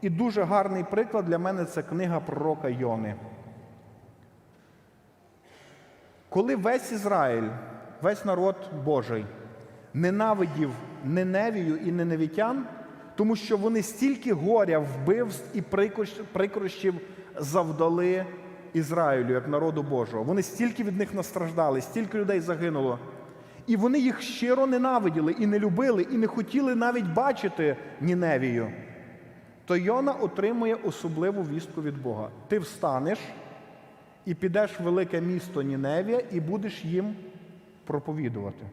І дуже гарний приклад для мене це книга пророка Йони. Коли весь Ізраїль, весь народ Божий ненавидів Неневію і неневітян, тому що вони стільки горя, вбивств і прикрощів завдали Ізраїлю як народу Божого. Вони стільки від них настраждали, стільки людей загинуло. І вони їх щиро ненавиділи і не любили, і не хотіли навіть бачити Ніневію. То Йона отримує особливу вістку від Бога. Ти встанеш і підеш в велике місто Ніневія і будеш їм проповідувати.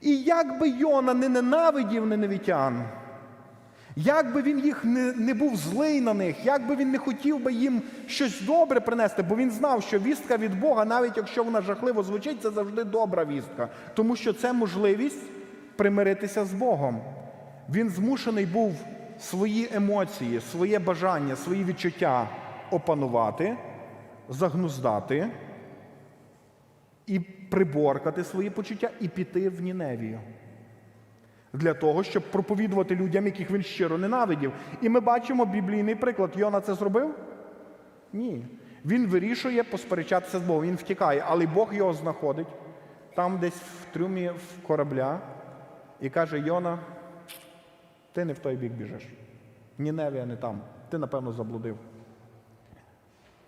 І як би Йона не ненавидів ненавітян, як би він їх не, не був злий на них, як би він не хотів би їм щось добре принести, бо він знав, що вістка від Бога, навіть якщо вона жахливо звучить, це завжди добра вістка, тому що це можливість примиритися з Богом. Він змушений був свої емоції, своє бажання, свої відчуття опанувати, загнуздати і приборкати свої почуття і піти в Ніневію. Для того, щоб проповідувати людям, яких він щиро ненавидів. І ми бачимо біблійний приклад. Йона це зробив? Ні. Він вирішує посперечатися з Богом, він втікає, але Бог його знаходить там десь в трюмі в корабля і каже: Йона, ти не в той бік біжиш. Ніневія не там. Ти, напевно, заблудив.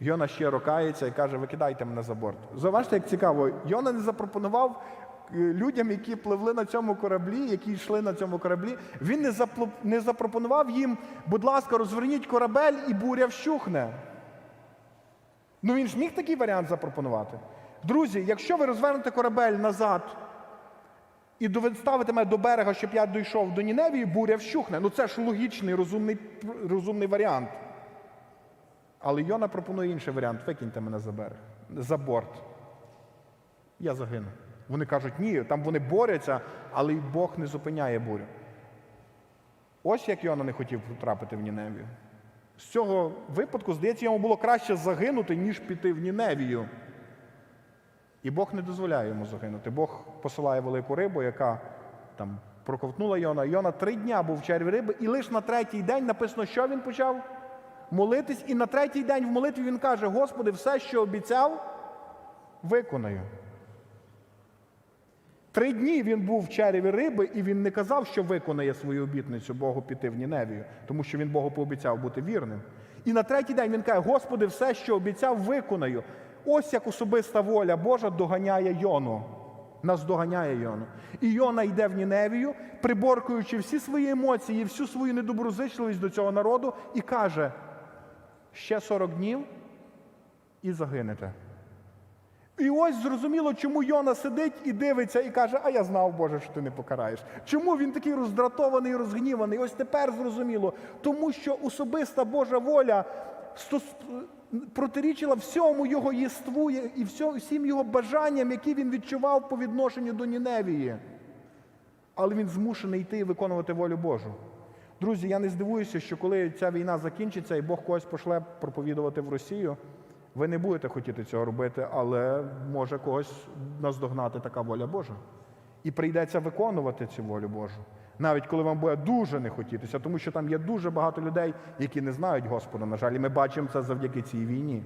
Йона щиро кається і каже, викидайте мене за борт. Заважте, як цікаво, Йона не запропонував е, людям, які пливли на цьому кораблі, які йшли на цьому кораблі, він не, запло- не запропонував їм, будь ласка, розверніть корабель і буря вщухне. Ну він ж міг такий варіант запропонувати. Друзі, якщо ви розвернете корабель назад і ставите мене до берега, щоб я дійшов до Ніневії, буря вщухне. Ну це ж логічний, розумний, розумний варіант. Але Йона пропонує інший варіант: викиньте мене за берег, за борт. Я загину. Вони кажуть, ні, там вони борються, але й Бог не зупиняє бурю. Ось як Йона не хотів потрапити в Ніневію. З цього випадку, здається, йому було краще загинути, ніж піти в Ніневію. І Бог не дозволяє йому загинути. Бог посилає велику рибу, яка там проковтнула Йона. Йона три дня був в черві риби, і лише на третій день написано, що він почав молитись. І на третій день в молитві він каже: Господи, все, що обіцяв, виконаю. Три дні він був в череві риби, і він не казав, що виконає свою обітницю Богу піти в Ніневію, тому що він Богу пообіцяв бути вірним. І на третій день він каже: Господи, все, що обіцяв, виконаю. Ось як особиста воля Божа доганяє Йону. Нас доганяє Йону. І Йона йде в Ніневію, приборкуючи всі свої емоції, всю свою недоброзичливість до цього народу, і каже: ще 40 днів і загинете. І ось зрозуміло, чому Йона сидить і дивиться і каже, а я знав, Боже, що ти не покараєш. Чому він такий роздратований і розгніваний? Ось тепер зрозуміло. Тому що особиста Божа воля протирічила всьому його єству і всім його бажанням, які він відчував по відношенню до Ніневії. Але він змушений йти і виконувати волю Божу. Друзі, я не здивуюся, що коли ця війна закінчиться і Бог когось пошле проповідувати в Росію, ви не будете хотіти цього робити, але може когось наздогнати така воля Божа. І прийдеться виконувати цю волю Божу. Навіть коли вам буде дуже не хотітися, тому що там є дуже багато людей, які не знають Господа, на жаль, і ми бачимо це завдяки цій війні.